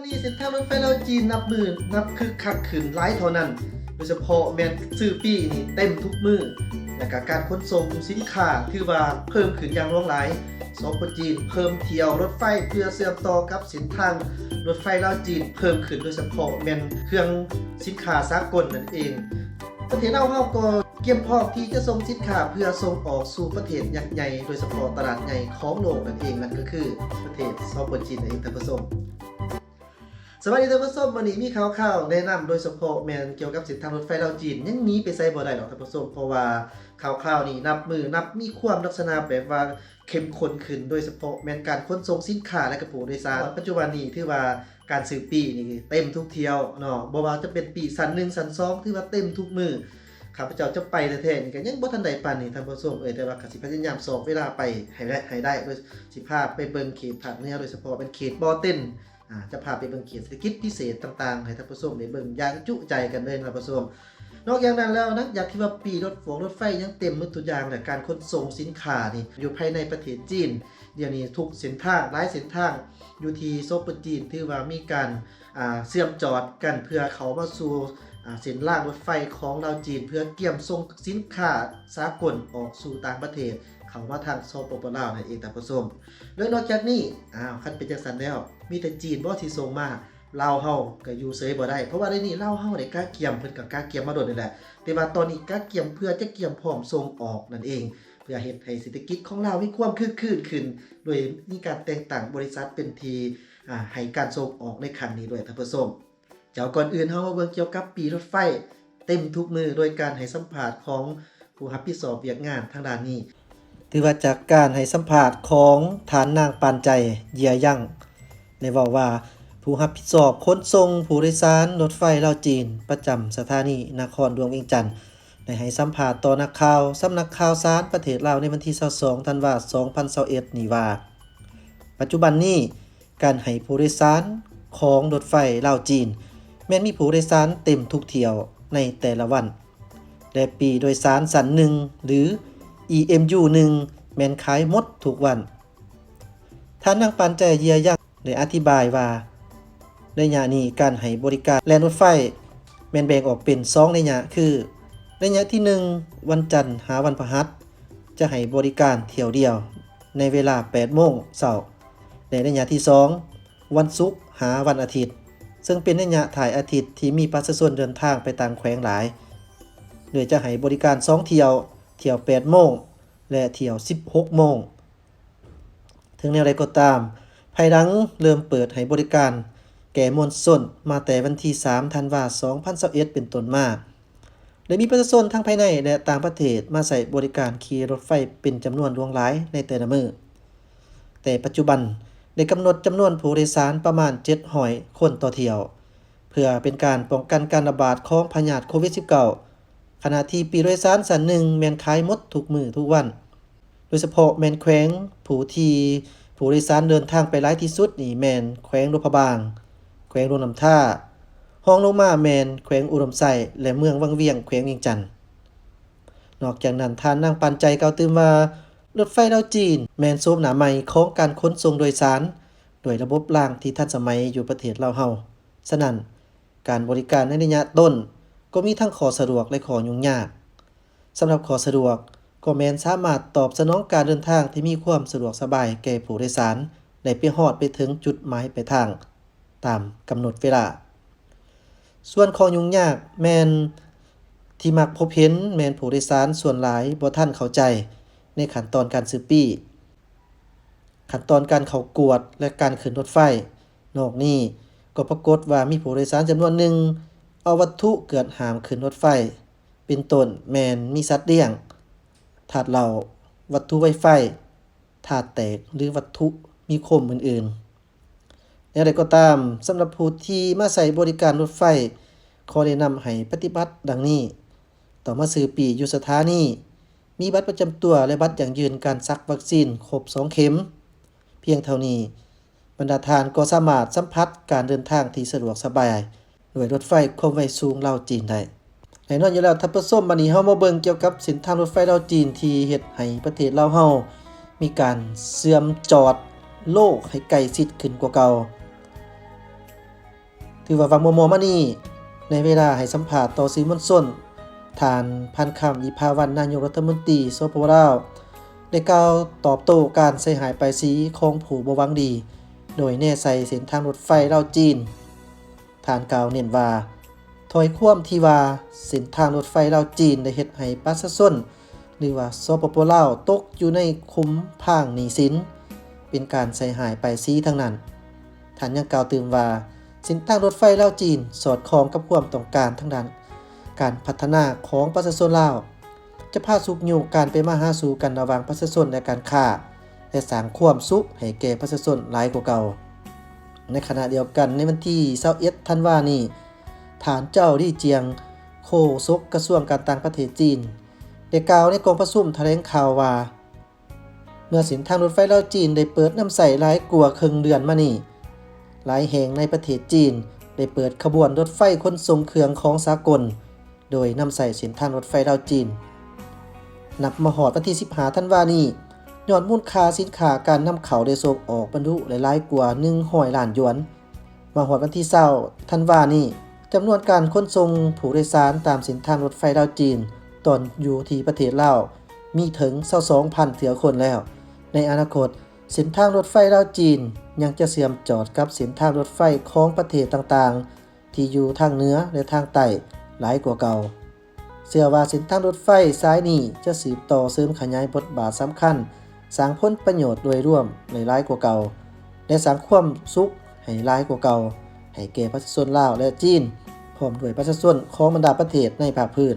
วันนี้เส้นทางรถไฟเราวจีนนับหมือนับคึกคักขึ้นหลายเท่านั้น โดยเฉพาะแมนซื้อปีนี่เต็มทุกมือและกการขนส่งสินค้าถือว่าเพิ่มขึ้นอย่างล่วงหลายสปจีนเพิ่มเที่ยวรถไฟเพื่อเชื่อมต่อกับเส้นทางรถไฟลาวจีนเพิ่มขึ้นโดยเฉพาะแมนเครื่องสินค้าสากลนั่นเอง ประเทศเราเฮาก็เตรียมพร้อมที่จะส่งสินค้าเพื่อส่งออกสู่ประเทศยักษ์ใหญ่โดยเฉพาะตลาดใหญ่ของโลกนั่นเองนั่นก็คือประเทศสปจีนนั่นเองท่านผู้ชม สวัสดีท่านผู้ชมวันนี้มีข่าวข่าวๆแนะนำโดยเฉพาะแมนเกี่ยวกับเส้นทางรถไฟลาวจีนยังหนี้ไปใส่บ่ได้หรอกท่านผู้ชมเพราะว่าข่าวข่าวๆนี้นับมือนับมีความลักษณะแบบว่าเข้มข้นขึ้นโดยเฉพาะแมนการขนส่งสินค้าและกระผู้โดยสารปัจจุบันนี้ถือว่าการซื้อปีนี่เต็มทุกเที่ยวเนาะบ่ว่าจะเป็นปีสัน1สัน2ถือว่าเต็มทุกมือข้าพเจ้าจะไปแท้ๆนี่ก็ยังบ่ทันได้ปานนี้ท่านผู้ชมเอ้ยแต่ว่าก็สิพยายามสอบเวลาไปให้ได้ให้ได้โดยสิพาไปเบิ่งเขตภาคเหนือโดยเฉพาะเป็นเขตบ่อเต้นอ่า จะพาไปเบิ่งเขียนเศรษฐกิจพิเศษต่างๆให้ท่านผู้ชมได้เบิ่งอย่างจุใจกันเลยนะครับผู้ชมนอกจากนั้นแล้วนะอยากที่ว่าปีรถฝงรถไฟยังเต็มหมดทุกอย่างแต่การขนส่งสินค้านี่อยู่ภายในประเทศจีน เดี๋ยวนี้ทุกเส้นทางหลายเส้นทางอยู่ที่โซเปจีนถือว่ามีการเชื่อมจอดกันเพื่อเขามาสู่เส้นล่างรถไฟของเราจีน เพื่อเกี่ยมส่งสินค้าสากลออกสู่ต่างประเทศ เขามาทางโซปปลาวนั่นเองท่ผู้ชมโดยนอกจากนี้อ้าวคันเป็นจังสันแล้ว มีแต่จีนบ่ที่ส่งมาลาวเฮาก็อยู่เซยบ่ได้ เพราะว่าในนี้ลาวเฮาได้กล้าเกียมเพิ่นก็กล้าเกียมมาโดดนี่แหละ แต่ว่าตอนนี้กล้าเกียมเพื่อจะเกียมพร้อมส่งออกนั่นเอง เพื่อเฮ็ดให้เศรษฐกิจของลาวมีความคึกคืนขึ้น โดยมีการแต่งตั้งบริษัทเป็นทีอ่าให้การส่งออกในครั้งนี้ด้วยท่านผู้ชมเจ้าก่อนอื่นเฮามาเบิ่งเกี่ยวกับปีรถไฟ เต็มทุกมือโดยการให้สัมภาษณ์ของผู้รับผิดชอบเวียกงานทางด้านนี้ ถือว่าจากการให้สัมภาษณ์ของฐานนางปานใจเยียยั่งได้เว้าว่าผู้รับผิดชอบขนส่งผู้โดยสารรถไฟลาวจีน ประจำสถานีนครหลวงเวียงจันทน์ได้ให้สัมภาษณ์ต่อนักข่าวสำนักข่าวสารประเทศลาวในวันที่22ธันวาคม2021นี้ว่า ปัจจุบันนี้การให้ผู้โดยสารของรถไฟลาวจีน แม้นมีผู้โดยสารเต็มทุกเที่ยวในแต่ละวันและปีโดยสารสันหนึ่งหรือ EMU 1แมนขายหมดทุกวันท่านนางปานใจเยียยักษ์ได้อธิบายว่า ในยะนี้การให้บริการแลนรถไฟ แมนแบ่งออกเป็น2ในยะคือ ในยะที่ 1 วันจันทร์หาวันพฤหัส จะให้บริการเที่ยวเดียว ในเวลา8โมงเช้าและในยะที่ 2 วันศุกร์หาวันอาทิตย์ ซึ่งเป็นในยะถ่ายอาทิตย์ที่มีประชาชนเดินทางไปต่างแขวงหลายโดยจะให้บริการ2เที่ยว เที่ยว8โมงและเที่ยว 16โมงถึงแนวใดก็ตาม ภายหลังเริ่มเปิดให้บริการ แก่มวลชนมาแต่วันที่3ธันวาคม2021เป็นต้นมาและมีประชาชนทั้งภายในและต่างประเทศมาใส่บริการขี่รถไฟเป็นจำนวนหลวงหลายในแต่ละมือ แต่ปัจจุบันได้กำหนดจำนวนผู้โดยสารประมาณ700คนต่อเที่ยว เพื่อเป็นการป้องกันการระบาดของพยาธิโควิด -19 ขณะที่ปีโดยสารสันหนึ่งแมนขายมดทุกมือทุกวัน โดยเฉพาะแมนแขวงผู้ที่ผู้โดยสารเดินทางไปหลายที่สุดนี่แมนแขวงนพบาง แขวงรงน้ำท่าห้องลงมาแมนแขวงอุดมไซและเมืองวังเวียงแขวงเวียงจันทน์นอกจากนั้นทานนางปันใจเกาตื่มว่ารถไฟดาวจีน แมนโซมหนาใหม่ของการขนส่งโดยสารโดยระบบรางที่ทันสมัยอยู่ประเทศลาเฮาฉะนั้นการบริการในระยะต้น ก็มีทั้งขอสะดวกและขอยุ่งยากสำหรับขอสะดวกก็แมนสามารถตอบสนองการเดินทางที่มีความสะดวกสบายแก่ผู้โดยสารได้ไปฮอดไปถึงจุดหมายไปทาง ตามกำหนดเวลา ส่วนขอยุ่งยากแมนที่มักพบเห็นแมนผู้โดยสารส่วนหลายบ่ท่านเข้าใจ ในขั้นตอนการซื้อปี้ ขั้นตอนการเขากวดและการขึ้นรถไฟ นอกนี้ก็ปรากฏว่ามีผู้โดยสารจำนวนหนึ่ง เอาวัตถุเกิดหามขึ้นรถไฟ เป็นต้นแมนมีสัตว์เลี้ยงถาดเหล่าวัตถุไวไฟถาดแตกหรือวัตถุมีคมอื่นๆอย่างไรก็ตามสำหรับผู้ที่มาใส่บริการรถไฟ ขอแนะนำให้ปฏิบัติดังนี้ ต่อมาซื้อปีอยู่สถานีมีบัตรประจำตัวและบัตรอย่างยืนการซักวัคซีนครบ 2 เข็ม เพียงเท่านี้ บรรดาทานก็สามารถสัมผัสการเดินทางที่สะดวกสบาย ด้วยรถไฟความไวสูงลาวจีนได้แน่นอนอยู่แล้วทัพประส้มบันนี้เฮามาเบิ่งเกี่ยวกับเส้นทางรถไฟลาวจีนที่เฮ็ดให้ประเทศลาวเฮามีการเสื่อมจอดโลกให้ใกล้ชิดขึ้นกว่าเก่าถือว่าวังมอมมานี่ในเวลาให้สัมภาษณ์ต่อสื่อมวลชนทานพันคำอีภาวันนายกรัฐมนตรีสปปลาวได้กล่าวตอบโต้การใส่หายไปสีของผู้บวังดี โดยแน่ใส่เส้นทางรถไฟเลาจีน ทานกล่าวเน้นว่าถอยความที่ว่าเส้นทางรถไฟลาวจีนได้เฮ็ดให้ประชาชนหรือว่าสปโปลาวตกอยู่ในคุ้มพางหนี้สิน เป็นการใส่หายไปซีทั้งนั้นท่านยังกล่าวเติมว่าส้นทางรถไฟลาวจีน สอดคล้องกับความต้องการทั้งด้าน การพัฒนาของประชาชนลาว จะพาสุกอยู่การไปมาหาสู่กันระหว่างประชาชนและการค้าและสร้างความสุขให้แก่ประชาชนหลายกว่าเก่า ในขณะเดียวกันในวันที่21ธันว่านี้ฐานเจ้าลี่เจียงโคซกกระทรวงการต่างประเทศจีนได้กล่าวในกองประชุมแถลงข่าวว่า เมื่อสินทางรถไฟเล่าจีนได้เปิดน้ำใสหลายกว่าครึ่งเดือนมานี่หลายแห่งในประเทศจีนได้เปิดขบวนรถไฟขนส่งเครื่องของสากล โดยนำใส่ส้นทางรถไฟเล่าจีน นับมาหอดวันที่15ธันว่านี้ ยอดมูลค่าสินค้าการนำเข้าได้ส่งออกบรรลุหลายๆกว่า100ล้านหยวน มาหอดวันที่20ธันวานี้จำนวนการขนส่งผู้โดยสารตามเส้นทางรถไฟลาวจีน ตอนอยู่ที่ประเทศลาวมีถึง22,000เถือคนแล้ว ในอนาคตเส้นทางรถไฟลาวจีน ยังจะเสื่อมจอดกับเส้นทางรถไฟของประเทศต่างๆ ที่อยู่ทางเหนือและทางใต้หลายกว่าเก่าเชื่อว่าเส้นทางรถไฟสายนี้จะสืบต่อเสริมขยายบทบาทสำคัญ สร้างผลประโยชน์โดยร่วมในหลายกว่าเก่า และสร้างความสุขให้หลายกว่าเก่า ให้แก่ประชาชนลาวและจีน พร้อมด้วยประชาชนของบรรดาประเทศในภาคพื้น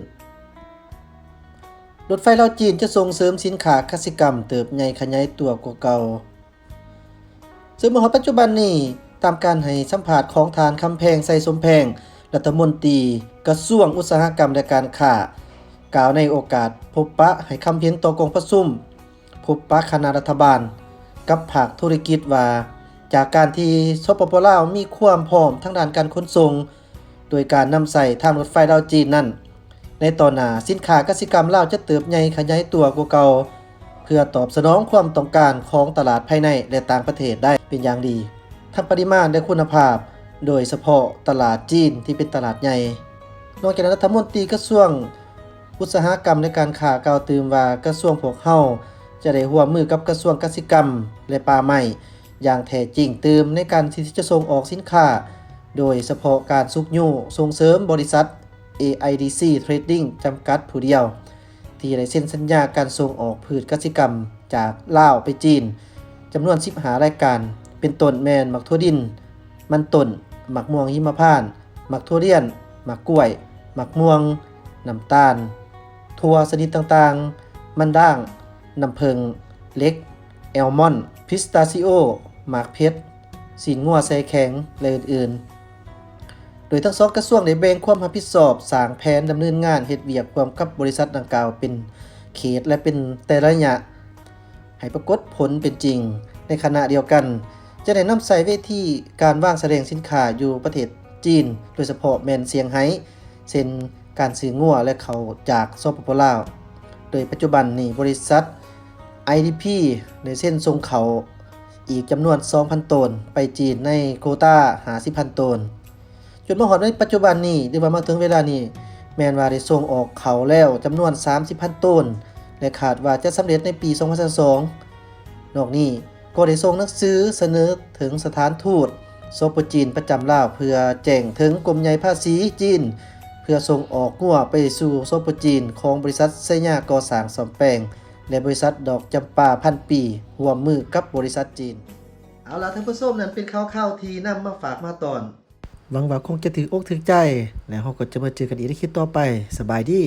รถไฟลาวจีนจะส่งเสริมสินค้าคสิกรรม เติบใหญ่ขยายตัวกว่าเก่าซึ่งมหปัจจุบันนี้ตามการให้สัมภาษณ์ของทานคำแพงใส่สมแพง รัฐมนตรี กระทรวงอุตสาหกรรมและการค้ากล่าวในโอกาสพบปะให้คำเพียงต่อกองประชุม พบปะคณะรัฐบาล กับภาคธุรกิจว่า จากการที่สปปลาวมีความพร้อมทั้งด้านการขนส่ง โดยการนำใส่ทางรถไฟลาวจีนนั้นในตอนหน้าสินค้ากสิกรรมลาวจะเติบใหญ่ขยายตัวกว่าเก่าเพื่อตอบสนองความต้องการของตลาดภายในและต่างประเทศได้เป็นอย่างดี ทั้งปริมาณและคุณภาพ โดยเฉพาะตลาดจีนที่เป็นตลาดใหญ่ นอกจากนั้นรัฐมนตรีกระทรวงอุตสาหกรรมและการค้ากล่าวตืมว่ากระทรวงพวกเฮา จะได้ร่วมมือกับกระทรวงกสิกรรม และป่าไม้อย่างแท้จริงเตืมในการที่จะส่งออกสินค้า โดยเฉพาะการสุกยู่ส่งเสริมบริษัท AIDC Trading จำกัดผู้เดียว ที่ได้เซ็นสัญญาการส่งออกพืชกสิกรรมจากลาวไปจีนจำนวน15รายการ เป็นต้นแมนหมักทั่วดิน มันต้นหมักม่วงหิมพานต์หมักทั่วเรียนหมักกล้วยหมักม่วงน้ำตาลถั่วชนิดต่างๆ มันด่าง น้ำเพิงเล็กแอลมอนด์พิสตาซิโอหมากเพชรสีงัวใส่แข็งและอื่นๆ โดยทั้งสองกระทรวงได้แบ่งความรับผิดชอบสร้างแผนดำเนินงานเฮ็ดเวียกร่วมกับบริษัทดังกล่าวเป็นเขตและเป็นแต่ละยะ ให้ปรากฏผลเป็นจริง ในขณะเดียวกัน จะได้นำใส่เวทีการว่างแสดงสินค้าอยู่ประเทศจีน โดยเฉพาะแมนเซียงไฮ้เช่นการซื้องัวและเขาจากสปปลาว โดยปัจจุบันนี้บริษัท IDP ในเส้นทรงเขาอีกจำนวน 2,000 ตน ไปจีนในโคต้า50,000 ตน จนมาหอดในปัจจุบันนี้หรือว่ามาถึงเวลานี้ แมนว่าได้ส่งออกเขาแล้วจำนวน 30,000ต้นและขาดว่าจะสำเร็จในปี 2022นอกนี้ก็ได้ส่งหนังสือเสนอถึงสถานทูตโซปจีนประจำลาวเพื่อแจ้งถึงกรมใหญ่ภาษีจีน เพื่อส่งออกงัวไปสู่โซปจีนของบริษัทไซยาก่อสร้างสอมแปลง และบริษัทดอกจำปาพันปีร่วมมือกับบริษัทจีน เอาล่ะท่านผู้ชมนั้นเป็นข่าวๆที่นำมาฝากมาตอนหวังว่าคงจะถืออกถือใจ แล้วเราก็จะมาเจอกันอีกในคลิปต่อไป สบายดี